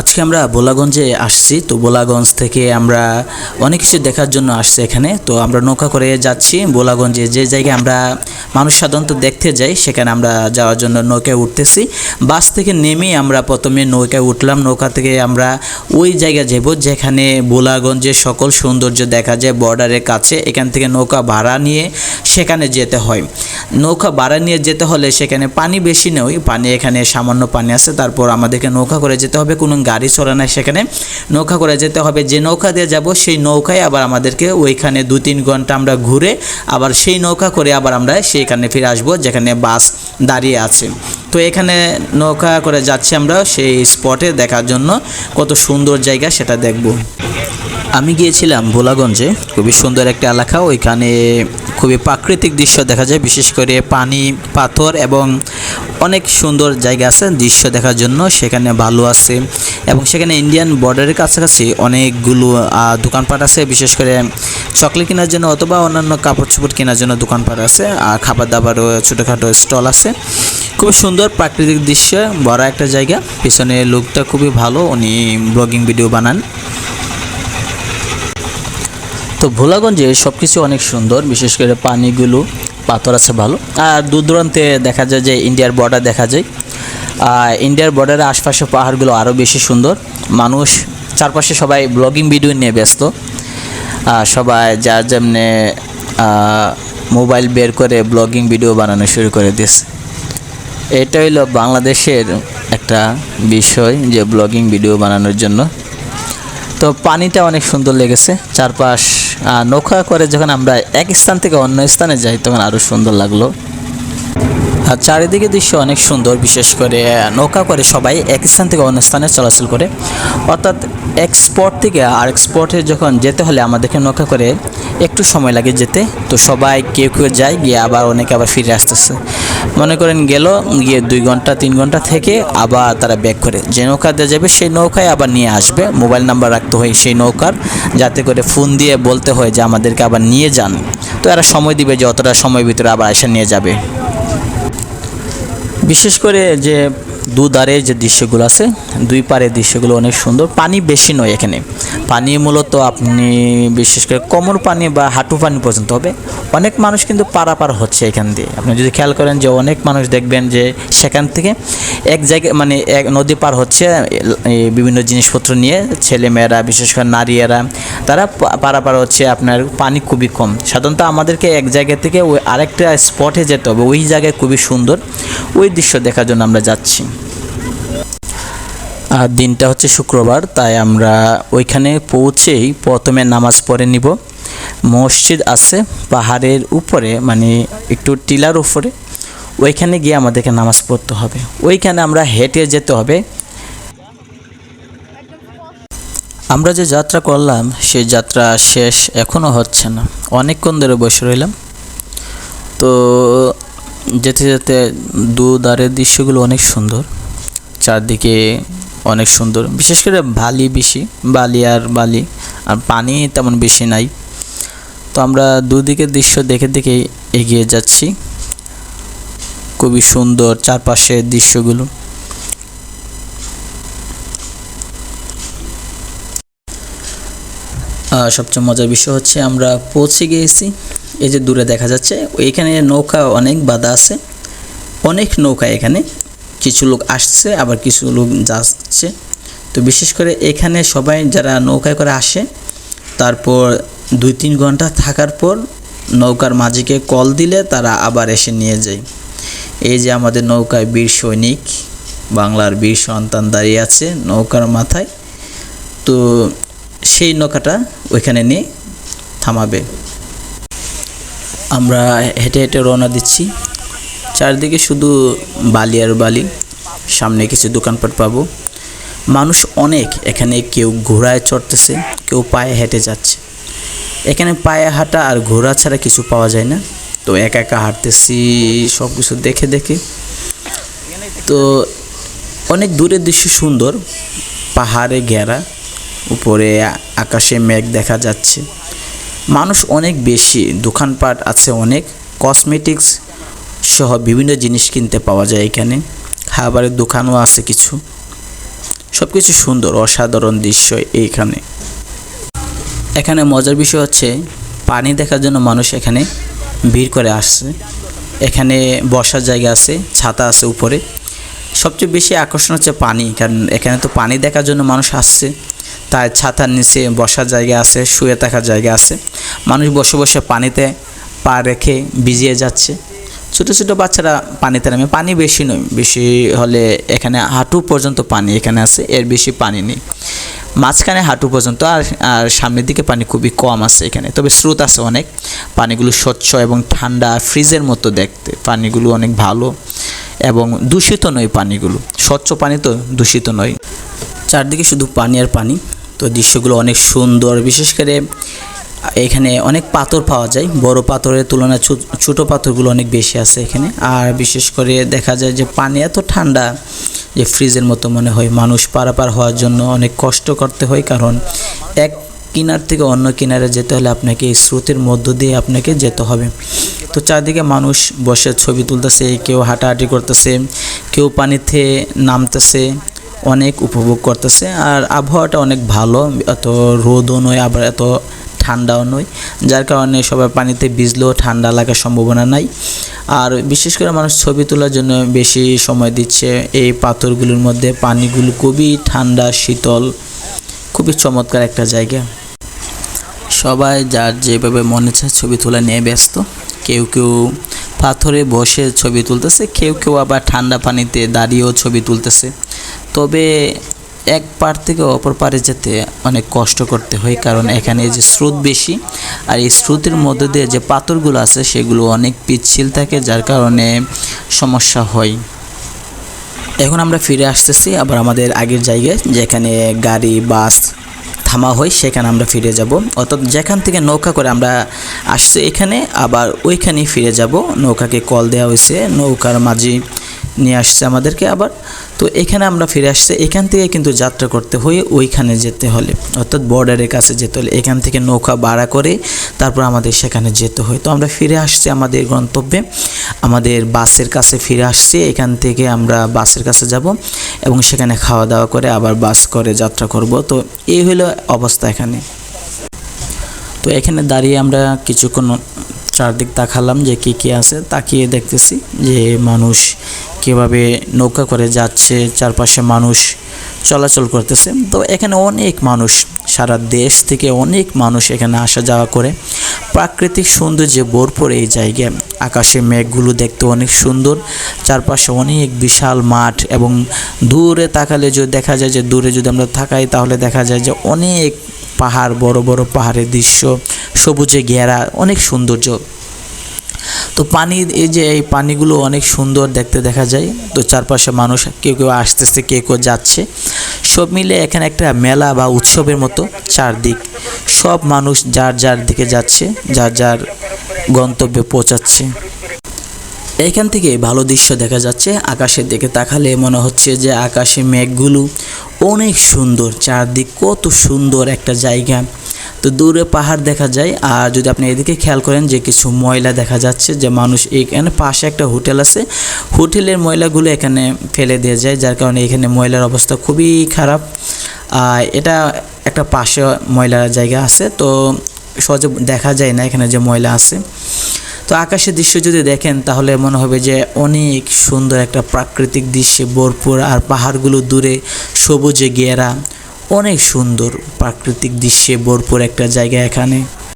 আজকে আমরা বোলাগঞ্জে আসছি, তো বোলাগঞ্জ থেকে আমরা অনেক কিছু দেখার জন্য আসছি এখানে। তো আমরা নৌকা করে যাচ্ছি বোলাগঞ্জে যে জায়গায় আমরা মানুষ সাধারণত দেখতে যাই, সেখানে আমরা যাওয়ার জন্য নৌকায় উঠতেছি। বাস থেকে নেমে আমরা প্রথমে নৌকায় উঠলাম, নৌকা থেকে আমরা ওই জায়গায় যাব যেখানে বোলাগঞ্জের সকল সৌন্দর্য দেখা যায় বর্ডারের কাছে। এখান থেকে নৌকা ভাড়া নিয়ে সেখানে যেতে হয়। নৌকা ভাড়া নিয়ে যেতে হলে সেখানে পানি বেশি নেই, পানি এখানে সামান্য পানি আছে, তারপর আমাদেরকে নৌকা করে যেতে হবে। কোনো গাড়ি চলে না সেখানে নৌকা করে যেতে হবে। যে নৌকা দিয়ে যাব সেই নৌকায় আবার আমাদেরকে ওইখানে দু তিন ঘণ্টা আমরা ঘুরে আবার সেই নৌকা করে আবার আমরা সেইখানে ফিরে আসব যেখানে বাস দাঁড়িয়ে আছে। তো এখানে নৌকা করে যাচ্ছি আমরা সেই স্পটে দেখার জন্য। কত সুন্দর জায়গা সেটা দেখব। আমি গিয়েছিলাম ভোলাগঞ্জে। খুবই সুন্দর একটা এলাকা। ওইখানে খুবই প্রাকৃতিক দৃশ্য দেখা যায়। বিশেষ করে পানি, পাথর এবং অনেক সুন্দর জায়গা আছে দৃশ্য দেখার জন্য। সেখানে ভালো আছে। এবং সেখানে ইন্ডিয়ান বর্ডারের কাছাকাছি অনেকগুলো দোকানপাট আছে, বিশেষ করে চকলেট কেনার জন্য অথবা অন্যান্য কাপড় চোপড় কেনার জন্য দোকানপাট আছে, আর খাবার দাবারও ছোটোখাটো স্টল আছে। খুব সুন্দর প্রাকৃতিক দৃশ্য, বড় একটা জায়গা, পিছনে লোকটা খুবই ভালো, উনি ব্লগিং ভিডিও বানান। তো ভোলাগঞ্জে সব কিছু অনেক সুন্দর, বিশেষ করে পানিগুলো, পাথর আছে ভালো। আর দূর দূরান্তে দেখা যায় যে ইন্ডিয়ার বর্ডার দেখা যায়। ইন্ডিয়ার বর্ডারের আশপাশে পাহাড়গুলো আরও বেশি সুন্দর। মানুষ চারপাশে সবাই ব্লগিং ভিডিও নিয়ে ব্যস্ত। সবাই যার যেমনি মোবাইল বের করে ব্লগিং ভিডিও বানানো শুরু করে দিয়েছে এটা হইল বাংলাদেশের একটা বিষয় যে ব্লগিং ভিডিও বানানোর জন্য। তো পানিটা অনেক সুন্দর লেগেছে। চারপাশ নৌকা করে যখন আমরা এক স্থান থেকে অন্য স্থানে যাই, তখন আরও সুন্দর লাগল। আর চারিদিকে দৃশ্য অনেক সুন্দর, বিশেষ করে নৌকা করে সবাই এক স্থান থেকে অন্য স্থানে চলাচল করে। অর্থাৎ এক স্পট থেকে আর এক স্পটে যখন যেতে হলে আমাদেরকে নৌকা করে একটু সময় লাগে যেতে। তো সবাই কেউ কেউ যায়, গিয়ে আবার অনেকে আবার ফিরে আসতেছে। মনে করেন গেল, গিয়ে দুই ঘণ্টা, তিন ঘণ্টা থেকে আবার তারা ব্যাক করে। যে নৌকা দিয়ে যাবে সেই নৌকায় আবার নিয়ে আসবে। মোবাইল নাম্বার রাখতে হয় সেই নৌকার, যাতে করে ফোন দিয়ে বলতে হয় যে আমাদেরকে আবার নিয়ে যান। তো এরা সময় দিবে যে অতটা সময়ের ভিতরে আবার এসে নিয়ে যাবে। বিশেষ করে যে দুধারে যে দৃশ্যগুলো আছে, দুই পারের দৃশ্যগুলো অনেক সুন্দর। পানি বেশি নয় এখানে। পানি মূলত আপনি বিশেষ করে কোমর পানি বা হাঁটু পানি পর্যন্ত হবে। অনেক মানুষ কিন্তু পারাপার হচ্ছে এখান দিয়ে। আপনি যদি খেয়াল করেন যে অনেক মানুষ দেখবেন যে সেখান থেকে এক জায়গায় মানে এক নদী পার হচ্ছে বিভিন্ন জিনিসপত্র নিয়ে ছেলেমেয়েরা, বিশেষ করে নারীরা তারা পারাপার হচ্ছে। আপনার পানি খুবই কম। সাধারণত আমাদেরকে এক জায়গা থেকে ওই আরেকটা স্পটে যেতে হবে। ওই জায়গায় খুবই সুন্দর। ওই দৃশ্য দেখার জন্য আমরা যাচ্ছি। আর দিনটা হচ্ছে শুক্রবার, তাই আমরা ওইখানে পৌঁছেই প্রথমে নামাজ পড়ে নিব। মসজিদ আছে পাহাড়ের উপরে মানে একটু টিলার উপরে, ওইখানে গিয়ে আমাদেরকে নামাজ পড়তে হবে। ওইখানে আমরা হেঁটে যেতে হবে। আমরা যে যাত্রা করলাম সেই যাত্রা শেষ এখনও হচ্ছে না। অনেকক্ষণ ধরে বসে রইলাম। তো যেতে যেতে দুধারের দৃশ্যগুলো অনেক সুন্দর। চারদিকে অনেক সুন্দর। বিশেষ করে বালি বেশি, বালি আর বালি, আর পানি তেমন বেশি নাই। তো আমরা দুদিকের দৃশ্য দেখে দেখে এগিয়ে যাচ্ছি। খুবই সুন্দর চারপাশের দৃশ্যগুলো। সবচেয়ে মজার বিষয় হচ্ছে আমরা পৌঁছে গিয়েছি। এই যে দূরে দেখা যাচ্ছে এখানে নৌকা অনেক বাধা আছে। অনেক নৌকা এখানে কিছু লোক আসছে, আবার কিছু লোক যাচ্ছে। তো বিশেষ করে এখানে সবাই যারা নৌকায় করে আসে, তারপর দুই তিন ঘণ্টা থাকার পর নৌকার মাঝিকে কল দিলে তারা আবার এসে নিয়ে যায়। এই যে আমাদের নৌকায় বীর সৈনিক, বাংলার বীর সন্তান দাঁড়িয়ে আছে নৌকার মাথায়। তো সেই নৌকাটা ওইখানে নিয়ে থামাবে। আমরা হেঁটে হেঁটে রওনা দিচ্ছি। চারদিকে শুধু বালি আর বালি, সামনে কিছু দোকানপাট পাবো। মানুষ অনেক এখানে কেউ ঘোড়ায় চড়তেছে, কেউ পায়ে হেঁটে যাচ্ছে। এখানে পায়ে হাঁটা আর ঘোড়া ছাড়া কিছু পাওয়া যায় না। তো একা একা হাঁটতেছি সব কিছু দেখে দেখে। তো অনেক দূরের দৃশ্য সুন্দর, পাহাড়ে ঘেরা, উপরে আকাশে মেঘ দেখা যাচ্ছে। মানুষ অনেক বেশি, দোকানপাট আছে অনেক কসমেটিক্স সহ বিভিন্ন জিনিস কিনতে পাওয়া যায় এখানে। খাবারের দোকানও আছে কিছু। সব কিছু সুন্দর, অসাধারণ দৃশ্য এইখানে এখানে মজার বিষয় হচ্ছে, পানি দেখার জন্য মানুষ এখানে ভিড় করে আসছে। এখানে বসার জায়গা আছে, ছাতা আছে উপরে। সবচেয়ে বেশি আকর্ষণ হচ্ছে পানি, কারণ এখানে তো পানি দেখার জন্য মানুষ আসছে। তাই ছাতার নিচে বসার জায়গা আছে, শুয়ে থাকার জায়গা আছে। মানুষ বসে বসে পানিতে পা রেখে ভিজিয়ে যাচ্ছে। ছোটো ছোটো বাচ্চারা পানিতে নামে। পানি বেশি নয়, বেশি হলে এখানে হাঁটু পর্যন্ত পানি এখানে আছে, এর বেশি পানি নেই। মাঝখানে হাঁটু পর্যন্ত আর আর সামনের দিকে পানি খুবই কম আছে এখানে। তবে স্রোত আছে অনেক। পানিগুলো স্বচ্ছ এবং ঠান্ডা ফ্রিজের মতো দেখতে। পানিগুলো অনেক ভালো এবং দূষিত নয় পানিগুলো। স্বচ্ছ পানি তো দূষিত নয়। চারদিকে শুধু পানি আর পানি। তো দৃশ্যগুলো অনেক সুন্দর। বিশেষ করে এখানে অনেক পাথর পাওয়া যায়। বড় পাথরের তুলনায় ছোট পাথরগুলো অনেক বেশি আছে এখানে। আর বিশেষ করে দেখা যায় যে পানি এত ঠান্ডা যে ফ্রিজের মতো মনে হয়। মানুষ পারাপার হওয়ার জন্য অনেক কষ্ট করতে হয়। কারণ এক কিনার থেকে অন্য কিনারে যেতে হলে আপনাকে এই স্রোতের মধ্য দিয়ে আপনাকে যেতে হবে। তো চারদিকে মানুষ বসে ছবি তুলতেছে, কেউ হাঁটাহাঁটি করতেছে, কেউ পানিতে নামতেছে, অনেক উপভোগ করতেছে। আর আবহাওয়াটা অনেক ভালো। এত রোদও নয়, আবার এত ঠান্ডাও নয়, যার কারণে সবাই পানিতে ভিজলেও ঠান্ডা লাগার সম্ভাবনা নাই। আর বিশেষ করে মানুষ ছবি তোলার জন্য বেশি সময় দিচ্ছে এই পাথরগুলোর মধ্যে। পানিগুলো খুবই ঠান্ডা, শীতল, খুবই চমৎকার একটা জায়গা। সবাই যার যেভাবে মনে চায় ছবি তোলা নিয়ে ব্যস্ত, কেউ কেউ পাথরে বসে ছবি তুলতেছে, কেউ কেউ আবার ঠান্ডা পানিতে দাঁড়িয়েও ছবি তুলতেছে। তবে এক পার থেকে অপর পারে যেতে অনেক কষ্ট করতে হয়, কারণ এখানে যে স্রোত বেশি, আর এই স্রোতের মধ্যে দিয়ে যে পাথরগুলো আছে সেগুলো অনেক পিচ্ছিল থাকে, যার কারণে সমস্যা হয়। এখন আমরা ফিরে আসতেছি আবার আমাদের আগের জায়গায়, যেখানে গাড়ি, বাস থামা হয়, সেখানে আমরা ফিরে যাব। অর্থাৎ যেখান থেকে নৌকা করে আমরা আসছি এখানে, আবার ওইখানেই ফিরে যাব। নৌকাকে কল দেওয়া হয়েছে, নৌকার মাঝি নিয়ে আসছে আমাদেরকে আবার। তো এখানে আমরা ফিরে আসছে। এখান থেকে কিন্তু যাত্রা করতে হয়ে ওইখানে যেতে হলে, অর্থাৎ বর্ডারের কাছে যেতে হলে। এখান থেকে নৌকা ভাড়া করে তারপর আমাদের সেখানে যেতে হয়। তো আমরা ফিরে আসছি আমাদের গন্তব্যে। আমাদের বাসের কাছে ফিরে আসছি। এখান থেকে আমরা বাসের কাছে যাব এবং সেখানে খাওয়া দাওয়া করে আবার বাস করে যাত্রা করব। তো এই হলো অবস্থা এখানে। তো এখানে দাঁড়িয়ে আমরা কিছুক্ষণ চারদিক তাকালাম যে কী কী আছে। তাকিয়ে দেখতেছি যে মানুষ কীভাবে নৌকা করে যাচ্ছে, চারপাশে মানুষ চলাচল করতেছে। তো এখানে অনেক মানুষ, সারা দেশ থেকে অনেক মানুষ এখানে আসা যাওয়া করে। প্রাকৃতিক সৌন্দর্যে ভরপুর এই জায়গায় আকাশে মেঘগুলো দেখতে অনেক সুন্দর। চারপাশে অনেক বিশাল মাঠ এবং দূরে তাকালে যদি দেখা যায় যে, দূরে যদি আমরা থাকাই তাহলে দেখা যায় যে অনেক পাহাড়, বড় বড় পাহাড়ের দৃশ্য, সবুজে ঘেরা, অনেক সৌন্দর্য। তো পানি এই যে এই পানিগুলো অনেক সুন্দর দেখতে দেখা যায়, তো চারপাশে মানুষ কেউ কেউ আসতেছে, কেউ কেউ যাচ্ছে। সব মিলে এখানে একটা মেলা বা উৎসবের মতো চারদিক। সব মানুষ যার যার দিকে যাচ্ছে, যার যার গন্তব্যে পৌঁছাচ্ছে। এইখান থেকে ভালো দৃশ্য দেখা যাচ্ছে, আকাশের দিকে তাকালে মনে হচ্ছে যে আকাশে মেঘগুলো অনেক সুন্দর, চারদিক কত সুন্দর একটা জায়গা। তো দূরে পাহাড় দেখা যায়, আর যদি আপনি এদিকে খেয়াল করেন যে কিছু ময়লা দেখা যাচ্ছে, যে মানুষ এখানে পাশে একটা হোটেল আছে, হোটেলের ময়লাগুলো এখানে ফেলে দেওয়া যায়, যার কারণে এখানে ময়লার অবস্থা খুবই খারাপ। এটা একটা পাশে ময়লার জায়গা আছে, তো সহজে দেখা যায় না এখানে যে ময়লা আছে। তো আকাশের দৃশ্য যদি দেখেন, তাহলে মনে হবে যে অনেক সুন্দর একটা প্রাকৃতিক দৃশ্যে, ভরপুর, আর পাহাড়গুলো দূরে সবুজে ঘেরা। অনেক সুন্দর প্রাকৃতিক দৃশ্যে ভরপুর একটা জায়গা এখানে।